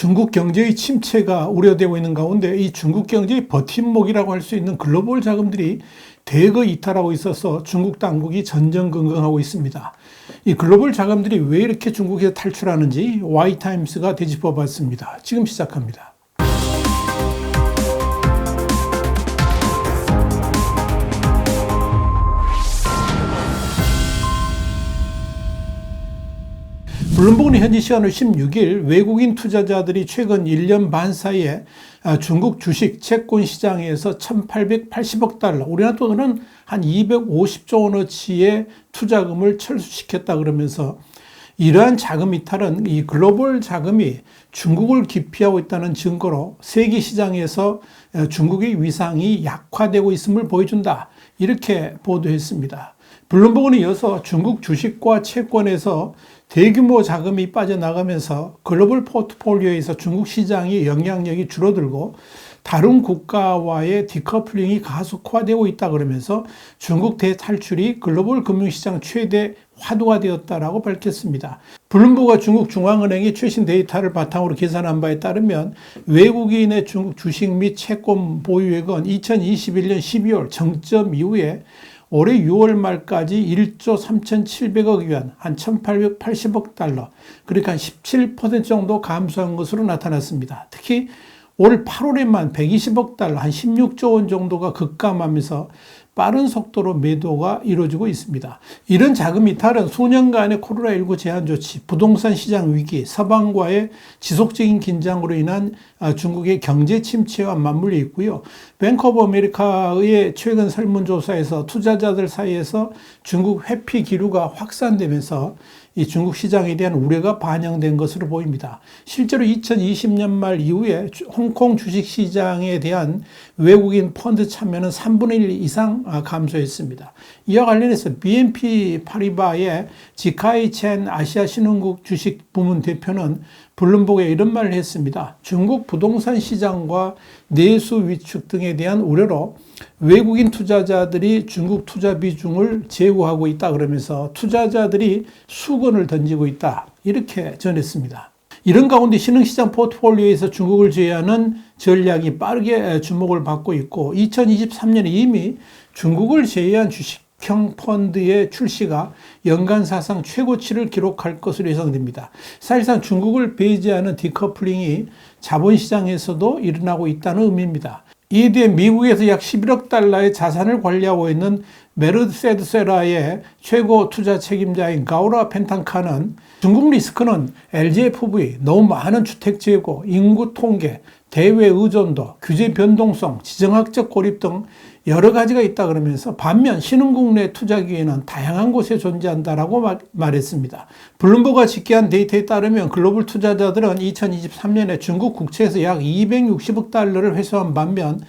중국 경제의 침체가 우려되고 있는 가운데 이 중국 경제의 버팀목이라고 할 수 있는 글로벌 자금들이 대거 이탈하고 있어서 중국 당국이 전전긍긍하고 있습니다. 이 글로벌 자금들이 왜 이렇게 중국에서 탈출하는지 와이타임스가 되짚어 봤습니다. 지금 시작합니다. 블룸버그는 현지 시간으로 16일 외국인 투자자들이 최근 1년 반 사이에 아, 중국 주식 채권 시장에서 1880억 달러, 우리나라 돈으로는 한 250조 원어치의 투자금을 철수시켰다 그러면서 이러한 자금 이탈은 이 글로벌 자금이 중국을 기피하고 있다는 증거로 세계 시장에서 어, 중국의 위상이 약화되고 있음을 보여준다. 이렇게 보도했습니다. 블룸버그는 이어서 중국 주식과 채권에서 대규모 자금이 빠져나가면서 글로벌 포트폴리오에서 중국 시장의 영향력이 줄어들고 다른 국가와의 디커플링이 가속화되고 있다 그러면서 중국 대탈출이 글로벌 금융시장 최대 화두가 되었다라고 밝혔습니다. 블룸버그가 중국 중앙은행이 최신 데이터를 바탕으로 계산한 바에 따르면 외국인의 중국 주식 및 채권 보유액은 2021년 12월 정점 이후에 올해 6월 말까지 1조 3,700억 위안, 한 1,880억 달러, 그러니까 17% 정도 감소한 것으로 나타났습니다. 특히 올 8월에만 120억 달러, 한 16조 원 정도가 급감하면서 빠른 속도로 매도가 이루어지고 있습니다. 이런 자금 이탈은 수년간의 코로나19 제한 조치, 부동산 시장 위기, 서방과의 지속적인 긴장으로 인한 아, 중국의 경제 침체와 맞물려 있고요. 뱅크 오브 아메리카의 최근 설문조사에서 투자자들 사이에서 중국 회피 기류가 확산되면서 이 중국 시장에 대한 우려가 반영된 것으로 보입니다. 실제로 2020년 말 이후에 홍콩 주식 시장에 대한 외국인 펀드 참여는 3분의 1 이상 아, 감소했습니다. 이와 관련해서 BNP 파리바의 지카이 첸 아시아 신흥국 주식 부문 대표는 블룸버그에 이런 말을 했습니다. 중국 부동산 시장과 내수 위축 등에 대한 우려로 외국인 투자자들이 중국 투자 비중을 제고하고 있다 그러면서 투자자들이 수건을 던지고 있다. 이렇게 전했습니다. 이런 가운데 신흥시장 포트폴리오에서 중국을 제외하는 전략이 빠르게 주목을 받고 있고 2023년에 이미 중국을 제외한 주식 형 펀드의 출시가 연간 사상 최고치를 기록할 것으로 예상됩니다. 사실상 중국을 배제하는 디커플링이 자본시장에서도 일어나고 있다는 의미입니다. 이에 대해 미국에서 약 11억 달러의 자산을 관리하고 있는 메르세드세라의 최고 투자 책임자인 가우라 펜탄카는 중국 리스크는 LGFV, 너무 많은 주택 재고, 인구 통계, 대외 의존도, 규제 변동성, 지정학적 고립 등 여러 가지가 있다 그러면서 반면 신흥국 내 투자 기회는 다양한 곳에 존재한다라고 말했습니다. 블룸버가 집계한 데이터에 따르면 글로벌 투자자들은 2023년에 중국 국채에서 약 260억 달러를 회수한 반면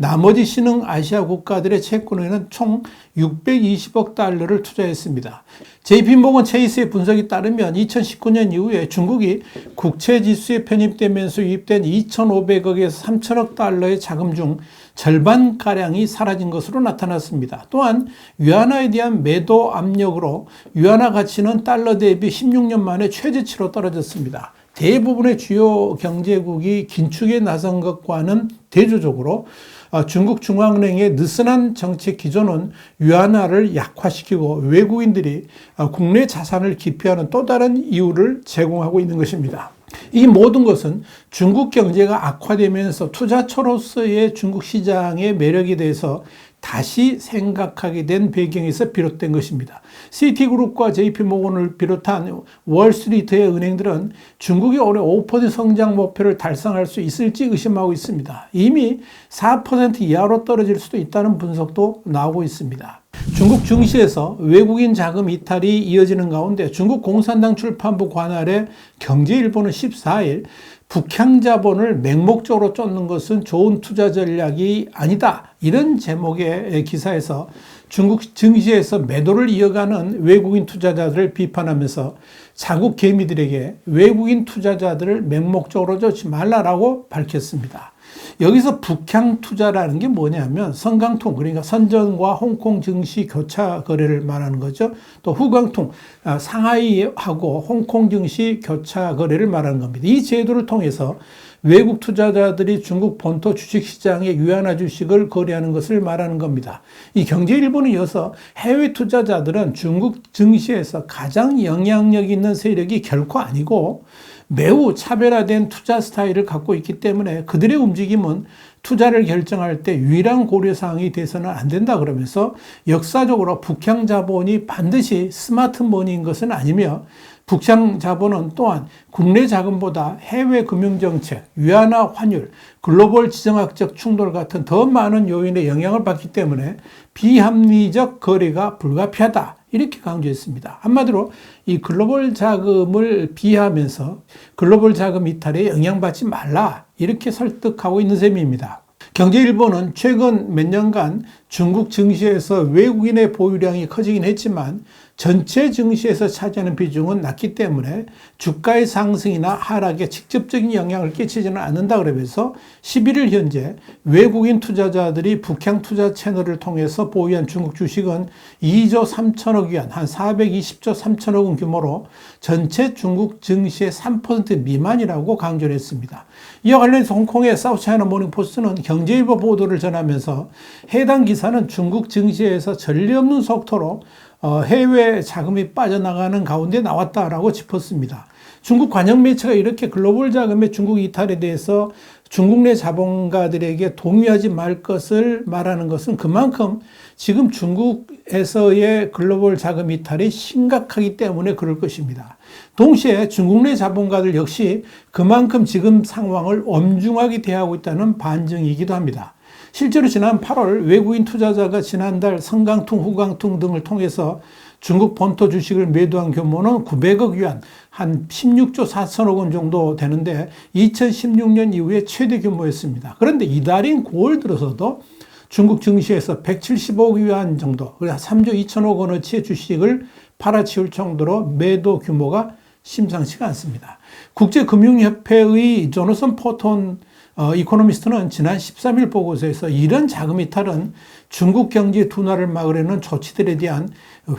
나머지 신흥 아시아 국가들의 채권에는 총 620억 달러를 투자했습니다. JP모건 체이스의 분석에 따르면 2019년 이후에 중국이 국채 지수에 편입되면서 유입된 2,500억에서 3,000억 달러의 자금 중 절반가량이 사라진 것으로 나타났습니다. 또한 위안화에 대한 매도 압력으로 위안화 가치는 달러 대비 16년 만에 최저치로 떨어졌습니다. 대부분의 주요 경제국이 긴축에 나선 것과는 대조적으로 어, 중국 중앙은행의 느슨한 정책 기조는 위안화를 약화시키고 외국인들이 어, 국내 자산을 기피하는 또 다른 이유를 제공하고 있는 것입니다. 이 모든 것은 중국 경제가 악화되면서 투자처로서의 중국 시장의 매력에 대해서 다시 생각하게 된 배경에서 비롯된 것입니다. 시티그룹과 JP모건을 비롯한 월스트리트의 은행들은 중국이 올해 5% 성장 목표를 달성할 수 있을지 의심하고 있습니다. 이미 4% 이하로 떨어질 수도 있다는 분석도 나오고 있습니다. 중국 증시에서 외국인 자금 이탈이 이어지는 가운데 중국 공산당 출판부 관할의 경제일보는 14일 북향 자본을 맹목적으로 쫓는 것은 좋은 투자 전략이 아니다. 이런 제목의 기사에서 중국 증시에서 매도를 이어가는 외국인 투자자들을 비판하면서 자국 개미들에게 외국인 투자자들을 맹목적으로 쫓지 말라라고 밝혔습니다. 여기서 북향 투자라는 게 뭐냐면 선강통 그러니까 선전과 홍콩 증시 교차 거래를 말하는 거죠. 또 후강통 아, 상하이하고 홍콩 증시 교차 거래를 말하는 겁니다. 이 제도를 통해서 외국 투자자들이 중국 본토 주식시장에 유한화 주식을 거래하는 것을 말하는 겁니다. 이 경제일보는 이어서 해외 투자자들은 중국 증시에서 가장 영향력 있는 세력이 결코 아니고 매우 차별화된 투자 스타일을 갖고 있기 때문에 그들의 움직임은 투자를 결정할 때 유일한 고려사항이 돼서는 안 된다 그러면서 역사적으로 북향 자본이 반드시 스마트 머니인 것은 아니며 북향 자본은 또한 국내 자금보다 해외 금융정책, 위안화 환율, 글로벌 지정학적 충돌 같은 더 많은 요인의 영향을 받기 때문에 비합리적 거래가 불가피하다. 이렇게 강조했습니다. 한마디로 이 글로벌 자금을 비하면서 글로벌 자금 이탈에 영향받지 말라. 이렇게 설득하고 있는 셈입니다. 경제일보는 최근 몇 년간 중국 증시에서 외국인의 보유량이 커지긴 했지만 전체 증시에서 차지하는 비중은 낮기 때문에 주가의 상승이나 하락에 직접적인 영향을 끼치지는 않는다 그러면서 11일 현재 외국인 투자자들이 북향 투자 채널을 통해서 보유한 중국 주식은 2조 3천억 위안, 한 420조 3천억 원 규모로 전체 중국 증시의 3% 미만이라고 강조를 했습니다. 이와 관련해서 홍콩의 사우차이나 모닝포스트는 경제일보 보도를 전하면서 해당 기사 는 중국 증시에서 전례 없는 속도로 어, 해외 자금이 빠져나가는 가운데 나왔다라고 짚었습니다. 중국 관영 매체가 이렇게 글로벌 자금의 중국 이탈에 대해서 중국 내 자본가들에게 동의하지 말 것을 말하는 것은 그만큼 지금 중국에서의 글로벌 자금 이탈이 심각하기 때문에 그럴 것입니다. 동시에 중국 내 자본가들 역시 그만큼 지금 상황을 엄중하게 대하고 있다는 반증이기도 합니다. 실제로 지난 8월 외국인 투자자가 지난달 성강통, 후강통 등을 통해서 중국 본토 주식을 매도한 규모는 900억 위안, 한 16조 4천억 원 정도 되는데 2016년 이후에 최대 규모였습니다. 그런데 이달인 9월 들어서도 중국 증시에서 170억 위안 정도, 3조 2천억 원어치의 주식을 팔아치울 정도로 매도 규모가 심상치가 않습니다. 국제금융협회의 조너선 포톤 어, 이코노미스트는 지난 13일 보고서에서 이런 자금 이탈은 중국 경제 둔화를 막으려는 조치들에 대한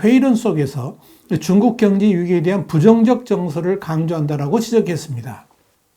회의론 속에서 중국 경제 위기에 대한 부정적 정서를 강조한다라고 지적했습니다.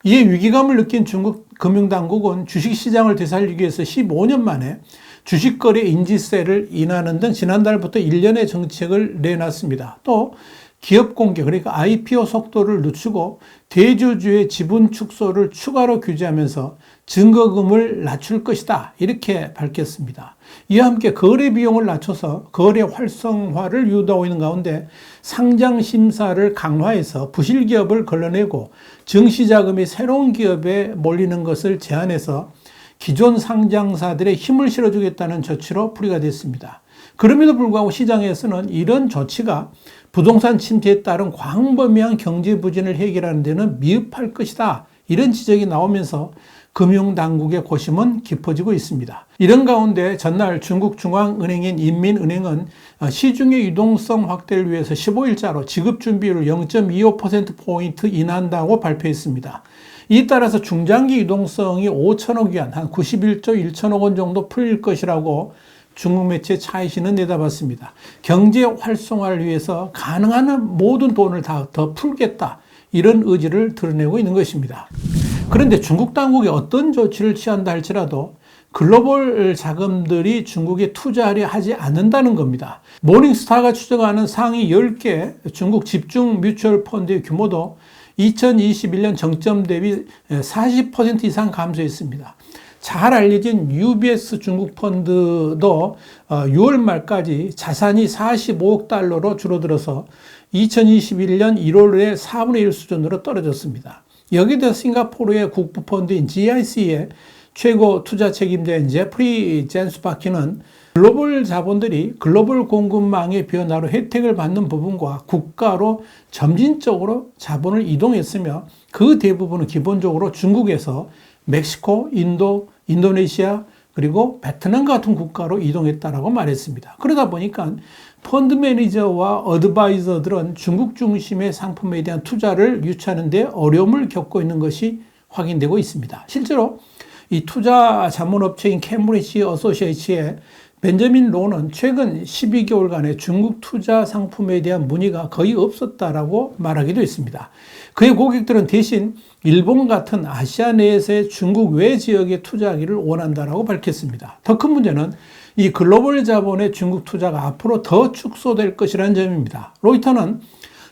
이에 위기감을 느낀 중국 금융당국은 주식시장을 되살리기 위해서 15년 만에 주식거래 인지세를 인하는 등 지난달부터 1년의 정책을 내놨습니다. 또 기업 공개, 그러니까 IPO 속도를 늦추고 대주주의 지분 축소를 추가로 규제하면서 증거금을 낮출 것이다. 이렇게 밝혔습니다. 이와 함께 거래 비용을 낮춰서 거래 활성화를 유도하고 있는 가운데 상장 심사를 강화해서 부실 기업을 걸러내고 증시 자금이 새로운 기업에 몰리는 것을 제한해서 기존 상장사들의 힘을 실어주겠다는 조치로 풀이가 됐습니다. 그럼에도 불구하고 시장에서는 이런 조치가 부동산 침체에 따른 광범위한 경제 부진을 해결하는 데는 미흡할 것이다. 이런 지적이 나오면서 금융당국의 고심은 깊어지고 있습니다. 이런 가운데 전날 중국 중앙은행인 인민은행은 시중의 유동성 확대를 위해서 15일자로 지급준비율을 0.25%포인트 인한다고 발표했습니다. 이 따라서 중장기 유동성이 5천억 위안, 한 91조 1천억 원 정도 풀릴 것이라고 중국 매체 차이시는 내다봤습니다. 경제 활성화를 위해서 가능한 모든 돈을 다 더 풀겠다. 이런 의지를 드러내고 있는 것입니다. 그런데 중국 당국이 어떤 조치를 취한다 할지라도 글로벌 자금들이 중국에 투자하려 하지 않는다는 겁니다. 모닝스타가 추정하는 상위 10개 중국 집중 뮤추얼 펀드의 규모도 2021년 정점 대비 40% 이상 감소했습니다. 잘 알려진 UBS 중국 펀드도 6월 어, 말까지 자산이 45억 달러로 줄어들어서 2021년 1월에 4분의 1 수준으로 떨어졌습니다. 여기에 대해 싱가포르의 국부펀드인 GIC의 최고 투자 책임자인 제프리 젠스파키는 글로벌 자본들이 글로벌 공급망의 변화로 혜택을 받는 부분과 국가로 점진적으로 자본을 이동했으며 그 대부분은 기본적으로 중국에서 멕시코, 인도, 인도네시아 그리고 베트남 같은 국가로 이동했다라고 말했습니다. 그러다 보니까 펀드 매니저와 어드바이저들은 중국 중심의 상품에 대한 투자를 유치하는데 어려움을 겪고 있는 것이 확인되고 있습니다. 실제로 이 투자 자문업체인 캠브리지 어소시에이츠의 벤저민 로는 최근 12개월간의 중국 투자 상품에 대한 문의가 거의 없었다라고 말하기도 했습니다. 그의 고객들은 대신 일본 같은 아시아 내에서의 중국 외 지역에 투자하기를 원한다라고 밝혔습니다. 더 큰 문제는 이 글로벌 자본의 중국 투자가 앞으로 더 축소될 것이라는 점입니다. 로이터는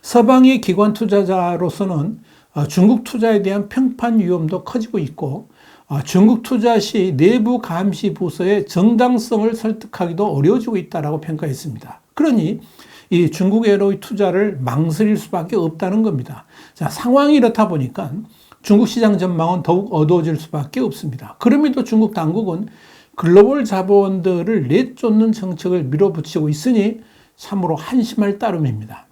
서방의 기관 투자자로서는 어, 중국 투자에 대한 평판 위험도 커지고 있고 어, 중국 투자 시 내부 감시 부서의 정당성을 설득하기도 어려워지고 있다라고 평가했습니다. 그러니 이 중국에로의 투자를 망설일 수밖에 없다는 겁니다. 자, 상황이 이렇다 보니까 중국 시장 전망은 더욱 어두워질 수밖에 없습니다. 그럼에도 중국 당국은 글로벌 자본들을 내쫓는 정책을 밀어붙이고 있으니 참으로 한심할 따름입니다.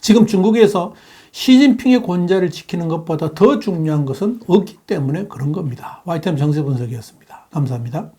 지금 중국에서 시진핑의 권좌를 지키는 것보다 더 중요한 것은 없기 때문에 그런 겁니다. 와이템 정세 분석이었습니다. 감사합니다.